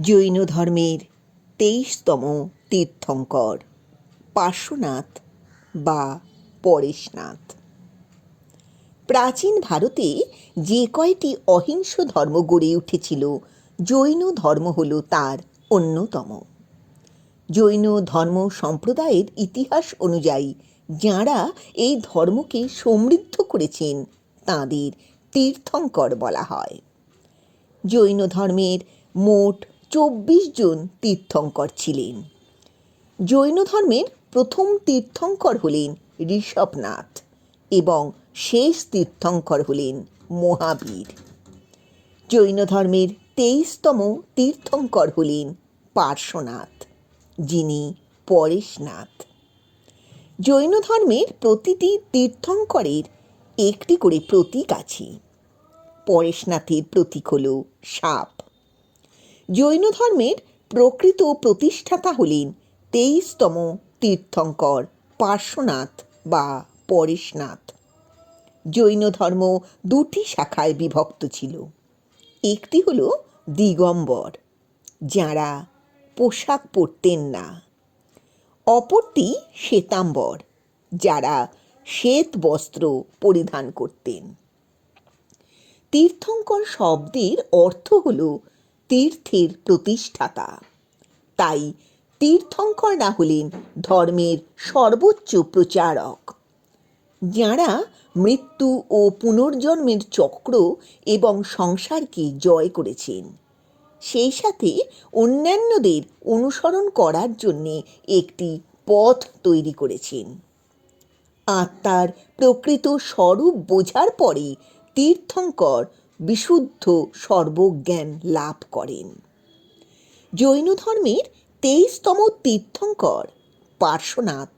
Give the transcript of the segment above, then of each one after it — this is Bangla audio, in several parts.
জৈন ধর্মের তেইশতম তীর্থঙ্কর পার্শ্বনাথ বা পরেশনাথ। প্রাচীন ভারতে যে কয়টি অহিংস ধর্ম গড়ে উঠেছিল, জৈন ধর্ম হল তার অন্যতম। জৈন ধর্ম সম্প্রদায়ের ইতিহাস অনুযায়ী যাঁরা এই ধর্মকে সমৃদ্ধ করেছেন, তাঁদের তীর্থঙ্কর বলা হয়। জৈন ধর্মের মোট চব্বিশ জন তীর্থঙ্কর ছিলেন। জৈন ধর্মের প্রথম তীর্থঙ্কর হলেন ঋষভনাথ এবং শেষ তীর্থঙ্কর হলেন মহাবীর। জৈন ধর্মের তেইশতম তীর্থঙ্কর হলেন পার্শ্বনাথ, যিনি পরেশনাথ। জৈন ধর্মের প্রতিটি তীর্থঙ্করের একটি করে প্রতীক আছে। পরেশনাথের প্রতীক হল সাপ। জৈন ধর্মের প্রকৃত প্রতিষ্ঠাতা হলেন তেইশতম তীর্থঙ্কর পার্শ্বনাথ বা পরেশনাথ। জৈন ধর্ম দুটি শাখায় বিভক্ত ছিল। একটি হল দিগম্বর, যাঁরা পোশাক পরতেন না। অপরটি শ্বেতাম্বর, যারা শ্বেত বস্ত্র পরিধান করতেন। তীর্থঙ্কর শব্দের অর্থ হল তীর্থের প্রতিষ্ঠাতা। তাই তীর্থঙ্কর না হলেন ধর্মের সর্বোচ্চ প্রচারক। যাঁরা মৃত্যু ও পুনর্জন্মের চক্র এবং সংসারকে জয় করেছেন, সেই সাথে অন্যান্যদের অনুসরণ করার জন্যে একটি পথ তৈরি করেছেন। আত্মার প্রকৃত স্বরূপ বোঝার পরে তীর্থঙ্কর বিশুদ্ধ সর্বজ্ঞান লাভ করেন। জৈন ধর্মের তেইশতম তীর্থঙ্কর পার্শ্বনাথ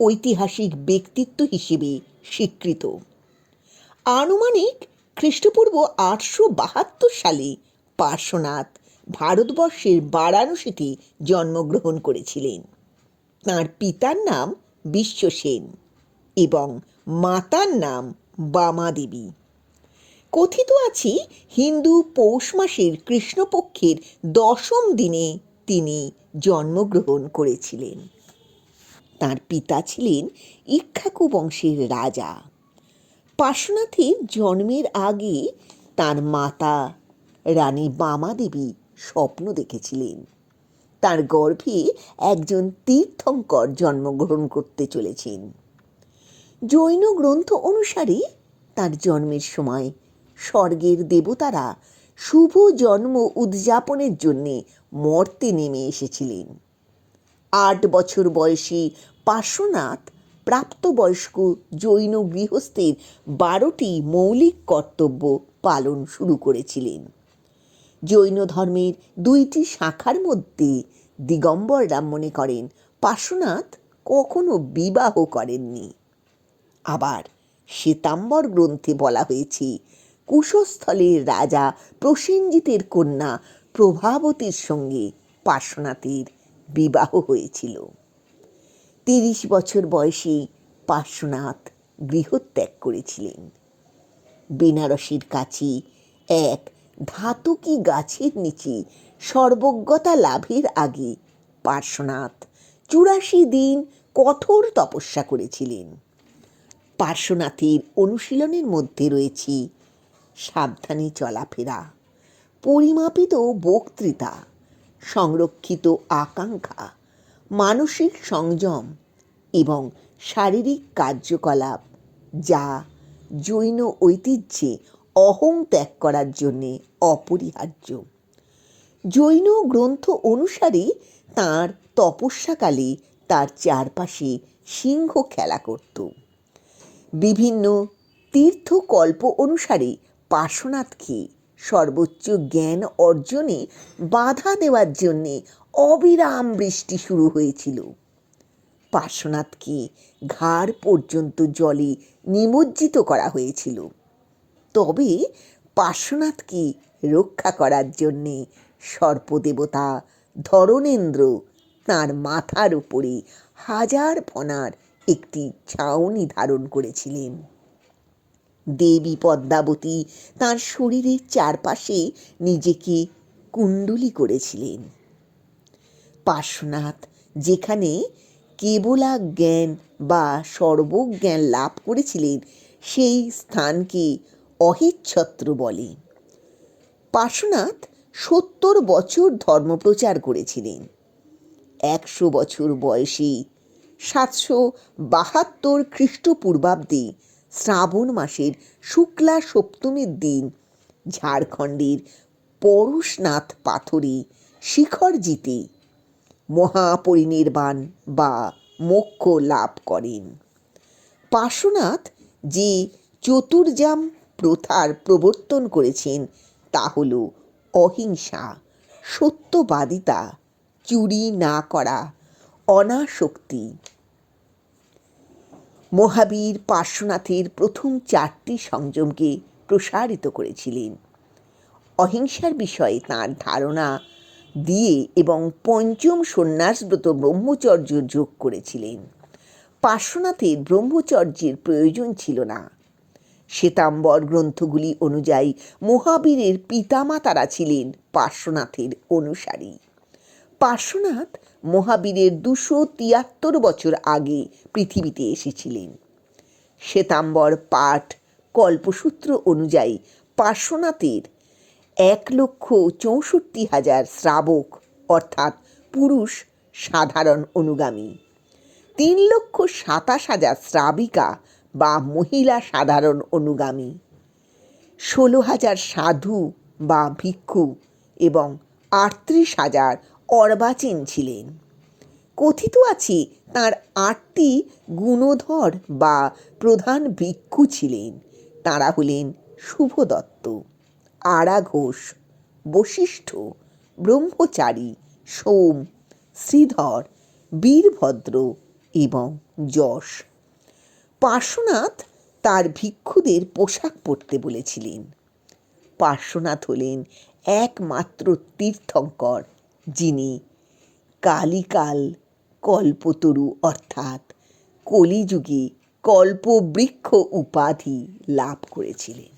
ঐতিহাসিক ব্যক্তিত্ব হিসেবে স্বীকৃত। আনুমানিক খ্রিস্টপূর্ব আটশো বাহাত্তর সালে পার্শ্বনাথ ভারতবর্ষের বারাণসীতে জন্মগ্রহণ করেছিলেন। তাঁর পিতার নাম বিশ্বসেন এবং মাতার নাম বামা দেবী কথিত আছে হিন্দু পৌষ মাসের কৃষ্ণপক্ষের দশম দিনে তিনি জন্মগ্রহণ করেছিলেন। তার পিতা ছিলেন ইক্ষাকু বংশের রাজা। পার্শ্বনাথের জন্মের আগে তার মাতা রানী বামা দেবী স্বপ্ন দেখেছিলেন। তার গর্ভে একজন তীর্থঙ্কর জন্মগ্রহণ করতে চলেছেন। জৈন গ্রন্থ অনুসারে তার জন্মের সময় স্বর্গের দেবতারা শুভ জন্ম উদযাপনের জন্যে মর্তে নেমে এসেছিলেন। আট বছর বয়সী পার্শ্বনাথ প্রাপ্তবয়স্ক জৈন গৃহস্থের বারোটি মৌলিক কর্তব্য পালন শুরু করেছিলেন। জৈন ধর্মের দুইটি শাখার মধ্যে দিগম্বররা মনে করেন, পার্শ্বনাথ কখনো বিবাহ করেননি। আবার শ্বেতাম্বর গ্রন্থে বলা হয়েছে কুশস্থলের রাজা প্রসেনজিতের কন্যা প্রভাবতীর সঙ্গে পার্শ্বনাথের বিবাহ হয়েছিল। তিরিশ বছর বয়সে পার্শ্বনাথ গৃহত্যাগ করেছিলেন। বেনারসির কাছে এক ধাতুকি গাছের নিচে সর্বজ্ঞতা লাভের আগে পার্শ্বনাথ চুরাশি দিন কঠোর তপস্যা করেছিলেন। পার্শ্বনাথের অনুশীলনের মধ্যে রয়েছে সাবধানে চলাফেরা। পরিমাপিত বক্তৃতা, সংরক্ষিত আকাঙ্ক্ষা, মানসিক সংযম এবং শারীরিক কার্যকলাপ যা জৈন ঐতিহ্যে অহং ত্যাগ করার জন্যে অপরিহার্য। জৈন গ্রন্থ অনুসারে তাঁর তপস্যাকালে তার চারপাশে সিংহ খেলা করত। বিভিন্ন তীর্থকল্প অনুসারে পার্শ্বনাথকে সর্বোচ্চ জ্ঞান অর্জনে বাধা দেওয়ার জন্যে অবিরাম বৃষ্টি শুরু হয়েছিল। পার্শ্বনাথকে ঘাড় পর্যন্ত জলে নিমজ্জিত করা হয়েছিল। তবে পার্শ্বনাথকে রক্ষা করার জন্যে সর্পদেবতা ধরণেন্দ্র তাঁর মাথার উপরে হাজার ফনার একটি ছাউনি ধারণ করেছিলেন। দেবী পদ্মাবতী তার শরীরের চারপাশে নিজেকে কুণ্ডলী করেছিলেন। পার্শ্বনাথ যেখানে কেবলা জ্ঞান বা সর্বজ্ঞান লাভ করেছিলেন, সেই স্থানকে অহিচ্ছত্র বলে। পার্শ্বনাথ সত্তর বছর ধর্মপ্রচার করেছিলেন। একশো বছর বয়সী সাতশো বাহাত্তর খ্রিস্টপূর্বাব্দে শ্রাবণ মাসের শুক্লা সপ্তমীর দিন। ঝাড়খণ্ডের পরশনাথ পাথরে শিখর জিতে মহাপরিনির্বাণ বা মোক্ষ লাভ করেন। পার্শ্বনাথ যে চতুর্জাম প্রথার প্রবর্তন করেছেন, তা হল অহিংসা, সত্যবাদিতা, চুরি না করা, অনাসক্তি। মহাবীর পার্শ্বনাথের প্রথম চারটি সংযমকে প্রসারিত করেছিলেন। অহিংসার বিষয়ে তাঁর ধারণা দিয়ে এবং পঞ্চম সন্ন্যাসব্রত ব্রহ্মচর্য যোগ করেছিলেন। পার্শ্বনাথের ব্রহ্মচর্যের প্রয়োজন ছিল না। শ্বেতাম্বর গ্রন্থগুলি অনুযায়ী মহাবীরের পিতামাতারা ছিলেন পার্শ্বনাথের অনুসারী। পার্শ্বনাথ মহাবীরের দুশো তিয়াত্তর বছর আগে পৃথিবীতে এসেছিলেন। শ্বেতাম্বর পাঠ কল্পসূত্র অনুযায়ী পার্শ্বনাথের এক লক্ষ চৌষট্টি হাজার শ্রাবক, অর্থাৎ পুরুষ সাধারণ অনুগামী। তিন লক্ষ সাতাশ হাজার শ্রাবিকা বা মহিলা সাধারণ অনুগামী। ষোলো হাজার সাধু বা ভিক্ষু এবং আটত্রিশ হাজার অর্বাচীন ছিলেন। কথিত আছে তার আটটি গুণধর বা প্রধান ভিক্ষু ছিলেন। তাঁরা হলেন শুভদত্ত আড়া ঘোষ বশিষ্ঠ, ব্রহ্মচারী, সোম, শ্রীধর, বীরভদ্র এবং যশ। পার্শ্বনাথ তার ভিক্ষুদের পোশাক পরতে বলেছিলেন। পার্শ্বনাথ হলেন একমাত্র তীর্থঙ্কর। যিনি কালিকাল কল্পতরু অর্থাৎ কলিযুগে কল্পবৃক্ষ উপাধি লাভ করেছিলেন।